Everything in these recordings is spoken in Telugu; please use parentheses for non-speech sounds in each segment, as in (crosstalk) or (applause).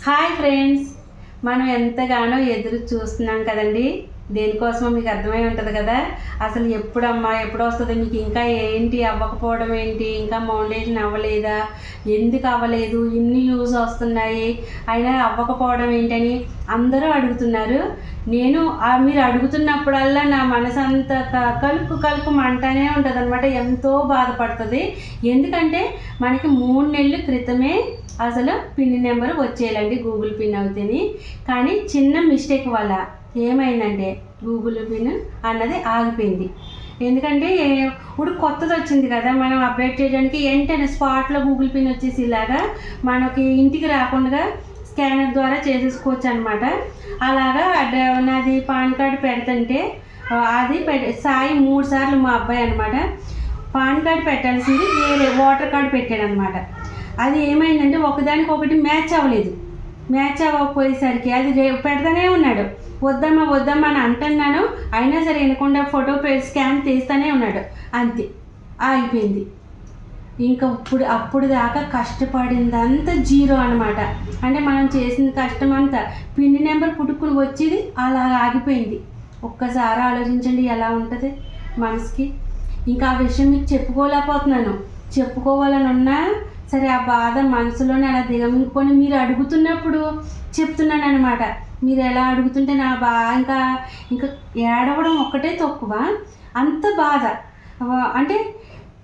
హాయ్ ఫ్రెండ్స్ మనం ఎంతగానో ఎదురు చూస్తున్నాం కదండి. దేనికోసమో మీకు అర్థమై ఉంటుంది కదా? అసలు ఎప్పుడమ్మా ఎప్పుడు వస్తుంది? మీకు ఇంకా ఏంటి? అవ్వకపోవడం ఏంటి? ఇంకా మౌండేషన్ అవ్వలేదా? ఎందుకు అవ్వలేదు? ఇన్ని యూజ్ వస్తున్నాయి. అయినా అవ్వకపోవడం ఏంటని అందరూ అడుగుతున్నారు. నేను ఆ మీరు అడుగుతున్నప్పుడల్లా నా మనసు అంత కలుపు కలుపు మంటనే ఉంటుంది అనమాట ఎంతో బాధపడుతుంది. ఎందుకంటే మనకి మూడు నెలల క్రితమే అసలు పిన్ నెంబర్ వచ్చేయాలండి గూగుల్ పిన్ అవుతుంది కానీ చిన్న మిస్టేక్ వల్ల ఏమైందంటే గూగుల్ పిన్ అన్నది ఆగిపోయింది. ఎందుకంటే ఇప్పుడు కొత్తది వచ్చింది కదా మనం అప్డేట్ చేయడానికి వెంటనే స్పాట్లో గూగుల్ పిన్ వచ్చేసి ఇలాగా మనకి ఇంటికి రాకుండా స్కానర్ ద్వారా చేసేసుకోవచ్చు అనమాట అలాగా నాది పాన్ కార్డు పెడుతుంటే అది పెట్ సాయి మూడు సార్లు మా అబ్బాయి అనమాట పాన్ కార్డు పెట్టాల్సింది వేరే ఓటర్ కార్డు పెట్టాడు అనమాట అది ఏమైందంటే ఒకదానికి ఒకటి మ్యాచ్ అవ్వలేదు. మ్యాచ్ అవ్వకపోయేసరికి అది రే- పెడతానే ఉన్నాడు. వద్దమ్మా వద్దమ్మా అని అంటున్నాను. అయినా సరే వినకుండా ఫోటో పె- స్కాన్ తీస్తూనే ఉన్నాడు. అంతే. ఆగిపోయింది. ఇంకా ఇప్పుడు అప్పుడు దాకా కష్టపడిందంతా జీరో అనమాట అంటే మనం చేసిన కష్టం అంతా పిండి నెంబర్ పుట్టుకుని వచ్చేది అలా ఆగిపోయింది. ఒక్కసారి ఆలోచించండి ఎలా ఉంటుంది మనసుకి. ఇంకా ఆ విషయం మీకు చెప్పుకోలేకపోతున్నాను. చెప్పుకోవాలని ఉన్నా సరే ఆ బాధ మనసులోనే అలా దిగమింగిపోయి మీరు అడుగుతున్నప్పుడు చెప్తున్నాను అనమాట మీరు ఎలా అడుగుతుంటే నా బా ఇంకా ఇంకా ఏడవడం ఒక్కటే తక్కువ. అంత బాధ. అంటే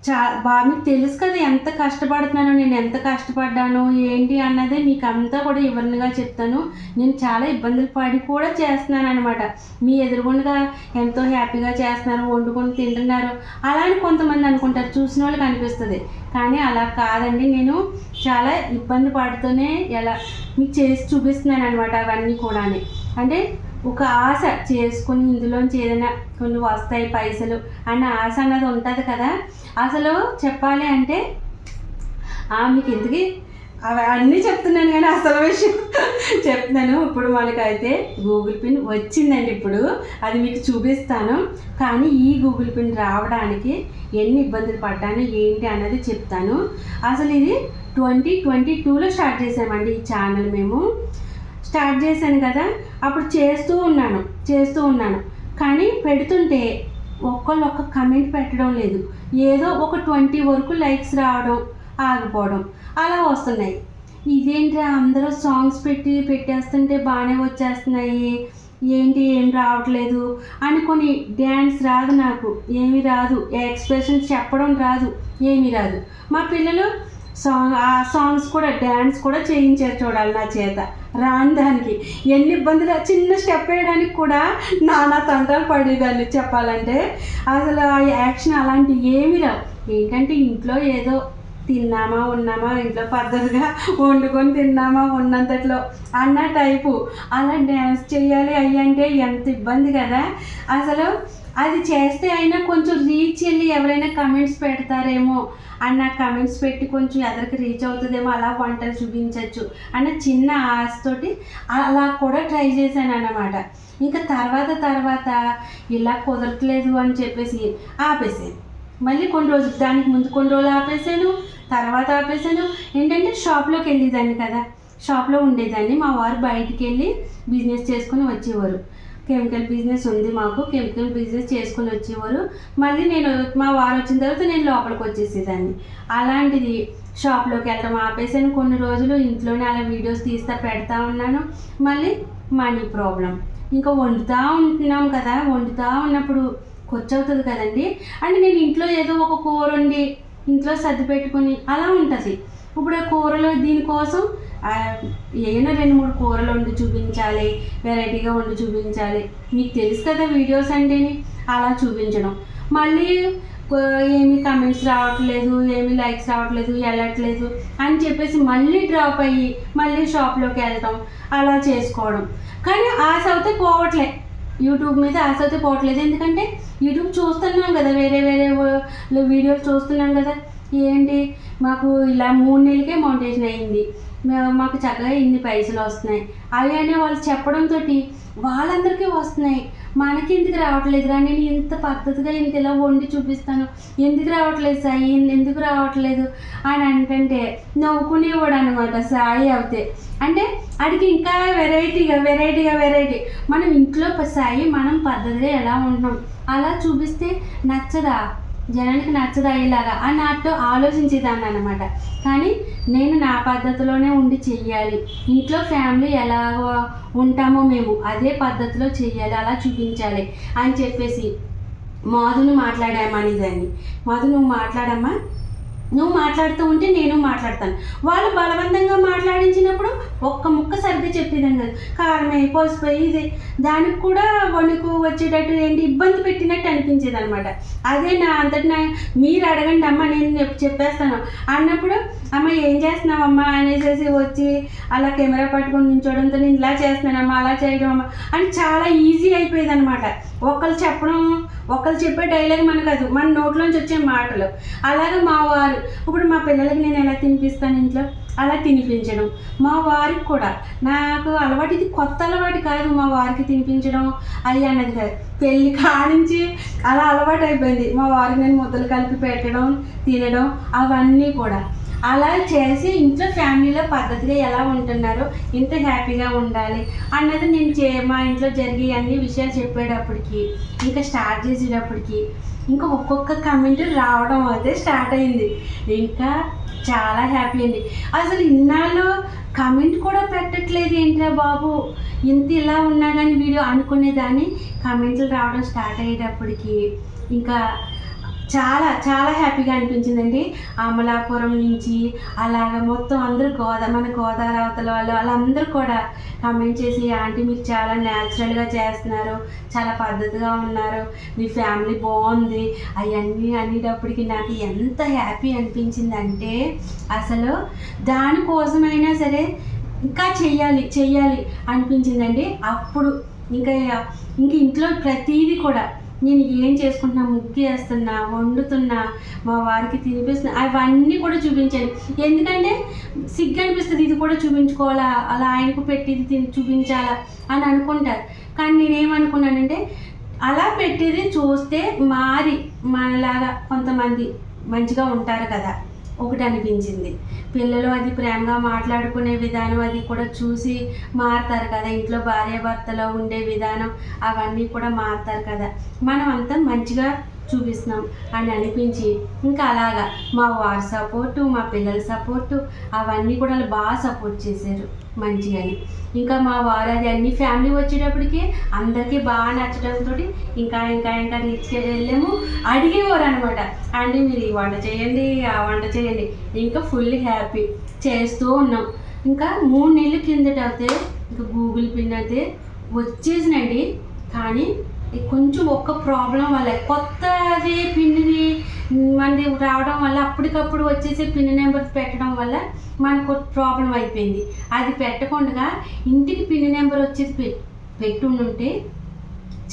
చా బా మీకు తెలుసు కదా ఎంత కష్టపడుతున్నానో నేను ఎంత కష్టపడ్డాను ఏంటి అన్నదే మీకు అంతా కూడా వివరణగా చెప్తాను. నేను చాలా ఇబ్బందులు పడి కూడా చేస్తున్నాను అనమాట మీ ఎదురుగుండగా ఎంతో హ్యాపీగా చేస్తున్నారు వండుకొని తింటున్నారు. అలా అని కొంతమంది అనుకుంటారు చూసిన వాళ్ళకి అనిపిస్తుంది. కానీ అలా కాదండి. నేను చాలా ఇబ్బంది పడుతూనే ఎలా మీకు చేసి చూపిస్తున్నాను అనమాట అవన్నీ కూడా అంటే ఒక ఆశ చేసుకుని ఇందులోంచి ఏదైనా కొన్ని వస్తాయి పైసలు అన్న ఆశ అన్నది ఉంటుంది కదా. అసలు చెప్పాలి అంటే ఆ, మీకు ఎందుకు? అవి అన్నీ చెప్తున్నాను కానీ అసలు విషయం (laughs) చెప్తున్నాను. ఇప్పుడు మనకైతే గూగుల్ పిన్ వచ్చిందండి ఇప్పుడు. అది మీకు చూపిస్తాను. కానీ ఈ గూగుల్ పిన్ రావడానికి ఎన్ని ఇబ్బందులు పడ్డాను ఏంటి అన్నది చెప్తాను. అసలు ఇది ట్వంటీ ట్వంటీ టూలో స్టార్ట్ చేసామండి ఈ ఛానల్ మేము. స్టార్ట్ చేశాను కదా అప్పుడు చేస్తూ ఉన్నాను చేస్తూ ఉన్నాను. కానీ పెడుతుంటే ఒక్కళ్ళు ఒక్క కమెంట్ పెట్టడం లేదు. ఏదో ఒక ట్వంటీ వరకు లైక్స్ రావడం ఆగిపోవడం అలా వస్తున్నాయి. ఇదేంటి అందరూ సాంగ్స్ పెట్టి పెట్టేస్తుంటే బాగానే వచ్చేస్తున్నాయి ఏంటి ఏం రావట్లేదు అనుకొని డ్యాన్స్ రాదు నాకు ఏమీ రాదు. ఎక్స్ప్రెషన్స్ చెప్పడం రాదు ఏమీ రాదు. మా పిల్లలు సాంగ్ ఆ సాంగ్స్ కూడా డ్యాన్స్ కూడా చేయించారు చూడాలి నా చేత. రాని దానికి ఎన్ని ఇబ్బందులు చిన్న స్టెప్ వేయడానికి కూడా నానా తంటాలు పడేదాన్ని చెప్పాలంటే. అసలు ఆ యాక్షన్ అలాంటివి ఏమి రావు. ఏంటంటే ఇంట్లో ఏదో తిన్నామా ఉన్నామా ఇంట్లో పద్ధతిగా వండుకొని తిన్నామా ఉన్నంతట్లో అన్న టైపు. అలా డ్యాన్స్ చేయాలి అయ్యంటే అంటే ఎంత ఇబ్బంది కదా. అసలు అది చేస్తే అయినా కొంచెం రీచ్ వెళ్ళి ఎవరైనా కమెంట్స్ పెడతారేమో అన్న కమెంట్స్ పెట్టి కొంచెం ఎదరికి రీచ్ అవుతుందేమో అలా వంటలు చూపించవచ్చు అన్న చిన్న ఆశతోటి అలా కూడా ట్రై చేశాను అన్నమాట. ఇంకా తర్వాత తర్వాత ఇలా కుదరట్లేదు అని చెప్పేసి ఆపేసాను మళ్ళీ కొన్ని రోజులు దానికి ముందు కొన్ని రోజులు ఆపేసాను తర్వాత ఆపేసాను ఏంటంటే షాప్లోకి వెళ్ళేదాన్ని కదా. షాప్లో ఉండేదాన్ని. మా వారు బయటికి వెళ్ళి బిజినెస్ చేసుకొని వచ్చేవారు. కెమికల్ బిజినెస్ ఉంది మాకు. కెమికల్ బిజినెస్ చేసుకొని వచ్చేవారు. మళ్ళీ నేను మా వారు వచ్చిన తర్వాత నేను లోపలికి వచ్చేసేదాన్ని. అలాంటిది షాప్లోకి వెళ్ళడం ఆపేసాను కొన్ని రోజులు ఇంట్లోనే అలా వీడియోస్ తీస్తా పెడతా ఉన్నాను. మళ్ళీ మనీ ప్రాబ్లం. ఇంకా వండుతూ ఉంటున్నాం కదా. వండుతూ ఉన్నప్పుడు ఖర్చు అవుతుంది కదండి. అంటే నేను ఇంట్లో ఏదో ఒక కూర వండి ఇంట్లో సర్ది పెట్టుకుని అలా ఉంటుంది. ఇప్పుడు ఆ కూరలో దీనికోసం ఏదైనా ఏమైనా రెండు మూడు కూరలు వండి చూపించాలి వెరైటీగా వండి చూపించాలి. మీకు తెలుసు కదా వీడియోస్ అంటేని అలా చూపించడం. మళ్ళీ ఏమి ఏమీ కమెంట్స్ రావట్లేదు ఏమీ లైక్స్ రావట్లేదు వెళ్ళట్లేదు అని చెప్పేసి మళ్ళీ డ్రాప్ అయ్యి మళ్ళీ షాప్లోకి వెళ్తాం. అలా చేసుకోవడం. కానీ ఆశ అయితే పోవట్లే. యూట్యూబ్ మీద ఆశ అయితే పోవట్లేదు. ఎందుకంటే యూట్యూబ్ చూస్తున్నాం కదా వేరే వేరే వీడియోస్ చూస్తున్నాం కదా. ఏంటి? మాకు ఇలా మూడు నెలలకే మౌంటేషన్ అయింది. మాకు చక్కగా ఇన్ని పైసలు వస్తున్నాయి. అవి అనే వాళ్ళు చెప్పడంతో వాళ్ళందరికీ వస్తున్నాయి. మనకి ఎందుకు రావట్లేదురా నేను ఇంత పద్ధతిగా ఇంత ఇలా వండి చూపిస్తాను. ఎందుకు రావట్లేదు సాయి? ఎందుకు రావట్లేదు? అని అంటే నవ్వుకునేవాడు అనమాట సాయి అవుతే అంటే అడిగి ఇంకా వెరైటీగా వెరైటీగా వెరైటీ. మనం ఇంట్లో సాయి మనం పద్ధతిగా ఎలా ఉంటున్నాం? అలా చూపిస్తే నచ్చదా? జనానికి నచ్చదు అయ్యేలాగా అని నాతో ఆలోచించేదాన్ని అనమాట కానీ నేను నా పద్ధతిలోనే ఉండి చెయ్యాలి. ఇంట్లో ఫ్యామిలీ ఎలా ఉంటామో మేము అదే పద్ధతిలో చెయ్యాలి అలా చూపించాలి అని చెప్పేసి మాధును మాట్లాడామని దాన్ని? మాధు నువ్వు మాట్లాడమ్మా. నువ్వు మాట్లాడుతూ ఉంటే నేను మాట్లాడతాను. వాళ్ళు బలవంతంగా మాట్లాడించినప్పుడు ఒక్క ముక్క సరిగ్గా చెప్పేదాన్ని కాదు. కారమే పసుపు ఇది. దానికి కూడా వణుకు వచ్చేటట్టు ఏంటి? ఇబ్బంది పెట్టినట్టు అనిపించేది అనమాట అదే నా అంతటి నా మీరు అడగండి అమ్మ నేను చెప్- చెప్పేస్తాను. అన్నప్పుడు అమ్మ ఏం చేస్తున్నావమ్మా? అనేసి వచ్చి అలా కెమెరా పట్టుకొని నించోడంతో నేను ఇలా చేస్తున్నానమ్మా అలా చేయడం అమ్మా అని చాలా ఈజీ అయిపోయేది అనమాట ఒకళ్ళు చెప్పడం ఒకళ్ళు చెప్పే డైలాగ్ మనకు అది మన నోట్లోంచి వచ్చే మాటలు. అలాగే మా వారు ఇప్పుడు మా పిల్లలకి నేను ఎలా తినిపిస్తాను ఇంట్లో? అలా తినిపించడం. మా వారికి కూడా. నాకు అలవాటు ఇది కొత్త అలవాటు కాదు మా వారికి తినిపించడం. అవి అన్నది కాదు. పెళ్ళి కానించి అలా అలవాటు అయిపోయింది. మా వారికి నేను ముద్దలు కలిపి పెట్టడం తినడం అవన్నీ కూడా. అలా చేసి ఇంట్లో ఫ్యామిలీలో పద్ధతిగా ఎలా ఉంటున్నారో ఇంత హ్యాపీగా ఉండాలి అన్నది నేను చే మా ఇంట్లో జరిగే అన్ని విషయాలు చెప్పేటప్పటికి ఇంకా స్టార్ట్ చేసేటప్పటికి ఇంకా ఒక్కొక్క కమెంట్ రావడం అయితే స్టార్ట్ అయింది. ఇంకా చాలా హ్యాపీ అండి. అసలు ఇన్నాళ్ళు కమెంట్ కూడా పెట్టట్లేదు ఏంట్రా బాబు? ఇంత ఇలా ఉన్నా కానీ వీడియో అనుకునేదాన్ని కమెంట్లు రావడం స్టార్ట్ అయ్యేటప్పటికి ఇంకా చాలా చాలా హ్యాపీగా అనిపించిందండి. అమలాపురం నుంచి అలాగ మొత్తం అందరూ గోదా మన గోదావరి అవతల వాళ్ళు వాళ్ళందరూ కూడా కమెంట్ చేసి ఆంటీ మీరు చాలా న్యాచురల్గా చేస్తున్నారు. చాలా పద్ధతిగా ఉన్నారు. మీ ఫ్యామిలీ బాగుంది. అవన్నీ అనేటప్పటికి నాకు ఎంత హ్యాపీ అనిపించిందంటే అసలు దానికోసమైనా సరే ఇంకా చెయ్యాలి చెయ్యాలి అనిపించిందండి. అప్పుడు ఇంకా ఇంక ఇంట్లో ప్రతీది కూడా నేను ఏం చేసుకుంటున్నా ముగ్గు వేస్తున్నా వండుతున్నా మా వారికి తినిపిస్తున్నా అవన్నీ కూడా చూపించాను ఎందుకంటే సిగ్గు అనిపిస్తుంది ఇది కూడా చూపించుకోవాలా అలా ఆయనకు పెట్టేది తిని చూపించాలా అని అనుకుంటారు. కానీ నేనేమనుకున్నానంటే అలా పెట్టేది చూస్తే మారి మనలాగా కొంతమంది మంచిగా ఉంటారు కదా. ఒకటి అనిపించింది. పిల్లలు అది ప్రేమగా మాట్లాడుకునే విధానం అది కూడా చూసి మారుతారు కదా. ఇంట్లో భార్యాభర్తలో ఉండే విధానం అవన్నీ కూడా మారుతారు కదా. మనం అంతా మంచిగా చూపిస్తున్నాం అని అనిపించి ఇంకా అలాగా మా వారి సపోర్టు మా పిల్లల సపోర్టు అవన్నీ కూడా వాళ్ళు బాగా సపోర్ట్ చేశారు మంచిగాని ఇంకా మా వారు అది అన్ని ఫ్యామిలీ వచ్చేటప్పటికి అందరికీ బాగా నచ్చడంతో ఇంకా ఇంకా ఇంకా రీచ్కి వెళ్ళాము అడిగేవారు అనమాట అండి మీరు ఈ వంట చేయండి ఆ వంట చేయండి. ఇంకా ఫుల్ హ్యాపీ చేస్తూ ఉన్నాం. ఇంకా మూడు నెలల కిందట అయితే ఇంకా గూగుల్ పిన్ అయితే వచ్చేసినండి కానీ కొంచెం ఒక్క ప్రాబ్లం వల్ల కొత్తది పిన్ని మనది రావడం వల్ల అప్పటికప్పుడు వచ్చేసి పిన్ నెంబర్ పెట్టడం వల్ల మనకు ప్రాబ్లం అయిపోయింది. అది పెట్టకుండా ఇంటికి పిన్ నెంబర్ వచ్చేసి పె పెట్టుండుంటే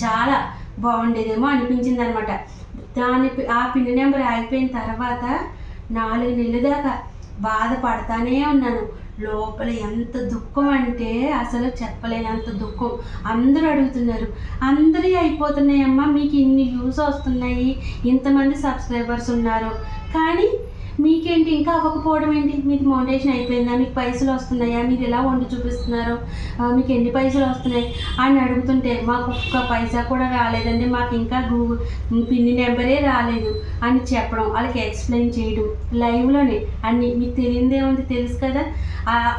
చాలా బాగుండేదేమో అనిపించింది అనమాట దాని ఆ పిన్ నెంబర్ ఆగిపోయిన తర్వాత నాలుగు నెలల దాకా బాధపడతానే ఉన్నాను. లోపల ఎంత దుఃఖం అంటే అసలు చెప్పలేనంత దుఃఖం. అందరూ అడుగుతున్నారు అందరి అయిపోతున్నాయమ్మా మీకు ఇన్ని వ్యూస్ వస్తున్నాయి ఇంతమంది సబ్స్క్రైబర్స్ ఉన్నారు. కానీ మీకేంటి? ఇంకా అవ్వకపోవడం ఏంటి? మీకు మౌంటేషన్ అయిపోయిందా? మీకు పైసలు వస్తున్నాయా? మీరు ఎలా వండి చూపిస్తున్నారు? మీకు ఎన్ని పైసలు వస్తున్నాయి? అని అడుగుతుంటే మాకు ఒక్క పైసా కూడా రాలేదండి. మాకు ఇంకా గూగుల్ పిన్ని నెంబరే రాలేదు అని చెప్పడం వాళ్ళకి ఎక్స్ప్లెయిన్ చేయడం లైవ్లోనే అన్ని మీకు తెలియదే ఉంది తెలుసు కదా?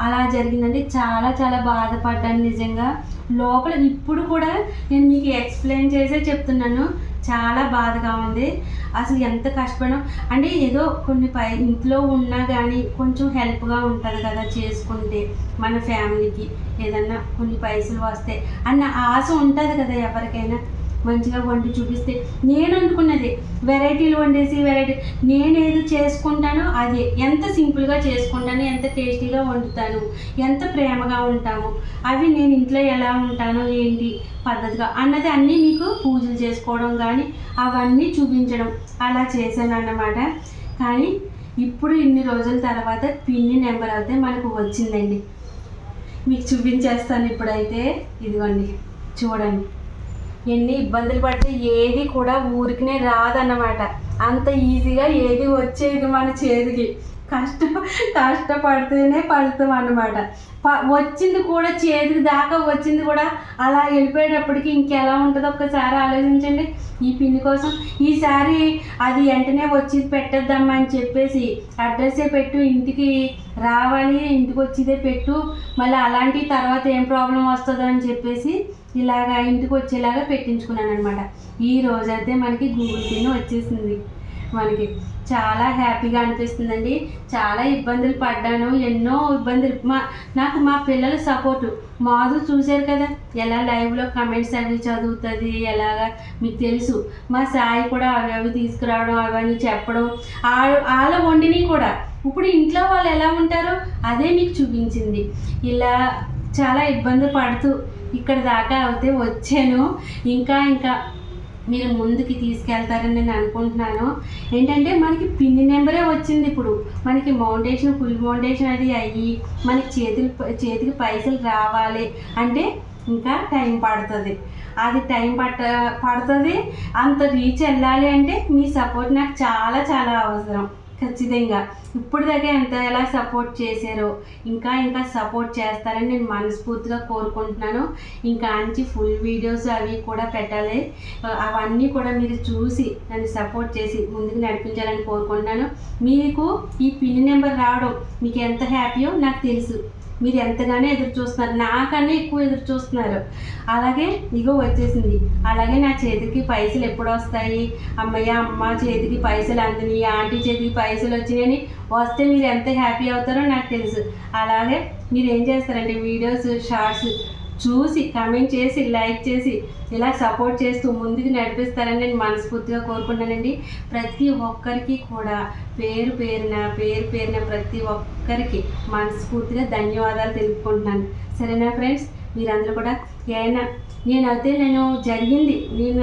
అలా జరిగిందండి. చాలా చాలా బాధపడ్డాను నిజంగా. లోపల ఇప్పుడు కూడా నేను మీకు ఎక్స్ప్లెయిన్ చేసే చెప్తున్నాను. చాలా బాధగా ఉంది. అసలు ఎంత కష్టపడడం అంటే ఏదో కొన్ని పై ఇంట్లో ఉన్నా కానీ కొంచెం హెల్ప్గా ఉంటుంది కదా చేసుకుంటే మన ఫ్యామిలీకి ఏదన్నా కొన్ని పైసలు వస్తాయి అన్న ఆశ ఉంటుంది కదా ఎవరికైనా. మంచిగా వండి చూపిస్తే నేను అనుకున్నది. వెరైటీలు వండేసి వెరైటీ నేను ఏది చేసుకుంటానో అదే. ఎంత సింపుల్గా చేసుకుంటాను ఎంత టేస్టీగా వండుతాను ఎంత ప్రేమగా ఉంటాము అవి నేను ఇంట్లో ఎలా ఉంటానో ఏంటి పద్ధతిగా అన్నది అన్నీ మీకు పూజలు చేసుకోవడం కానీ అవన్నీ చూపించడం. అలా చేశాను అన్నమాట కానీ ఇప్పుడు ఇన్ని రోజుల తర్వాత పిన్ని నెంబర్ అయితే మనకు వచ్చిందండి. మీకు చూపించేస్తాను ఇప్పుడైతే. ఇదిగోండి. చూడండి. ఎన్ని ఇబ్బందులు పడితే ఏది కూడా ఊరికినే రాదన్నమాట. అంత ఈజీగా ఏది వచ్చేది మన చేతికి. కష్టం కష్టపడితేనే ఫలితం అన్నమాట. వచ్చింది కూడా చేతికి దాకా వచ్చింది కూడా అలా వెళ్ళిపోయేటప్పటికి ఇంకెలా ఉంటుందో ఒక్కసారి ఆలోచించండి. ఈ పిన్ని కోసం ఈసారి అది వెంటనే వచ్చి పెట్టేద్దామా అని చెప్పేసి అడ్రస్సే పెట్టు ఇంటికి రావాలి ఇంటికి వచ్చిదే పెట్టు మళ్ళీ అలాంటి తర్వాత ఏం ప్రాబ్లం వస్తుందో అని చెప్పేసి ఇలాగా ఇంటికి వచ్చేలాగా పెట్టించుకున్నాను అనమాట ఈ రోజైతే మనకి గూగుల్ పిన్ వచ్చేసింది మనకి. చాలా హ్యాపీగా అనిపిస్తుందండి. చాలా ఇబ్బందులు పడ్డాను. ఎన్నో ఇబ్బందులు. మా నాకు మా పిల్లల సపోర్టు. మాధు చూశారు కదా ఎలా లైవ్లో కమెంట్స్ అవి చదువుతుంది ఎలాగా? మీకు తెలుసు మా సాయి కూడా అవి అవి తీసుకురావడం అవన్నీ చెప్పడం వాళ్ళ వండిని కూడా. ఇప్పుడు ఇంట్లో వాళ్ళు ఎలా ఉంటారో అదే మీకు చూపించింది. ఇలా చాలా ఇబ్బంది పడుతూ ఇక్కడ దాకా అయితే వచ్చాను. ఇంకా ఇంకా మీరు ముందుకి తీసుకెళ్తారని నేను అనుకుంటున్నాను. ఏంటంటే మనకి పిన్ని నెంబరే వచ్చింది ఇప్పుడు. మనకి మౌంటేషన్ ఫుల్ మౌంటేషన్ అది అయ్యి మనకి చేతులు చేతికి పైసలు రావాలి అంటే ఇంకా టైం పడుతుంది. అది టైం పట్ట పడుతుంది. అంత రీచ్ వెళ్ళాలి అంటే మీ సపోర్ట్ నాకు చాలా చాలా అవసరం. ఖచ్చితంగా. ఇప్పుడు ఎంత ఎలా సపోర్ట్ చేశారో ఇంకా ఇంకా సపోర్ట్ చేస్తారని నేను మనస్ఫూర్తిగా కోరుకుంటున్నాను. ఇంకా మంచి ఫుల్ వీడియోస్ అవి కూడా పెట్టాలి. అవన్నీ కూడా మీరు చూసి నన్ను సపోర్ట్ చేసి ముందుకు నడిపించాలని కోరుకుంటున్నాను. మీకు ఈ పిన్ నెంబర్ రావడం మీకు ఎంత హ్యాపీయో నాకు తెలుసు. మీరు ఎంతగానో ఎదురు చూస్తున్నారు. నాకన్నా ఎక్కువ ఎదురు చూస్తున్నారు. అలాగే ఇగో వచ్చేసింది. అలాగే నా చేతికి పైసలు ఎప్పుడు వస్తాయి? అమ్మయ్య అమ్మ చేతికి పైసలు అందినాయి ఆంటీ చేతికి పైసలు వచ్చినాయని వస్తే మీరు ఎంత హ్యాపీ అవుతారో నాకు తెలుసు. అలాగే మీరు ఏం చేస్తారంటే వీడియోస్ షార్ట్స్ చూసి కమెంట్ చేసి లైక్ చేసి ఇలా సపోర్ట్ చేస్తూ ముందుకు నడిపిస్తారని నేను మనస్ఫూర్తిగా కోరుకుంటానండి ప్రతి ఒక్కరికి కూడా పేరు పేరున పేరు పేరున ప్రతి ఒక్కరికి మనస్ఫూర్తిగా ధన్యవాదాలు తెలుపుకుంటున్నాను. సరేనా ఫ్రెండ్స్ మీరందరూ కూడా ఏమైనా నేనైతే నేను జరిగింది నేను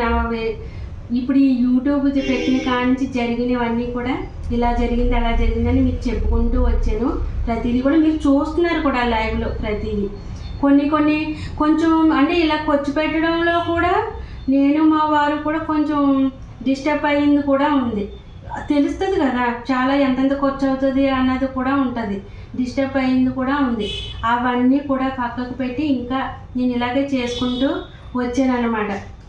ఇప్పుడు ఈ యూట్యూబ్ పెట్టిన కాడ నుంచి జరిగినవన్నీ కూడా ఇలా జరిగింది అలా జరిగిందని మీకు చెప్పుకుంటూ వచ్చాను. ప్రతిదీ కూడా మీరు చూస్తున్నారు కూడా లైవ్లో ప్రతిదీ. కొన్ని కొన్ని కొంచెం అంటే ఇలా ఖర్చు పెట్టడంలో కూడా నేను మా వారు కూడా కొంచెం డిస్టర్బ్ అయ్యింది కూడా ఉంది. తెలుస్తుంది కదా చాలా ఎంతెంత ఖర్చు అవుతుంది అన్నది కూడా ఉంటుంది. డిస్టర్బ్ అయ్యింది కూడా ఉంది. అవన్నీ కూడా పక్కకు పెట్టి ఇంకా నేను ఇలాగే చేసుకుంటూ వచ్చాను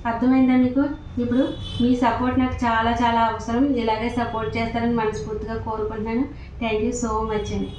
అర్థమైందా మీకు? ఇప్పుడు మీ సపోర్ట్ నాకు చాలా చాలా అవసరం. ఇలాగే సపోర్ట్ చేస్తారని మనస్ఫూర్తిగా కోరుకుంటున్నాను. థ్యాంక్ యూ సో మచ్ అండి.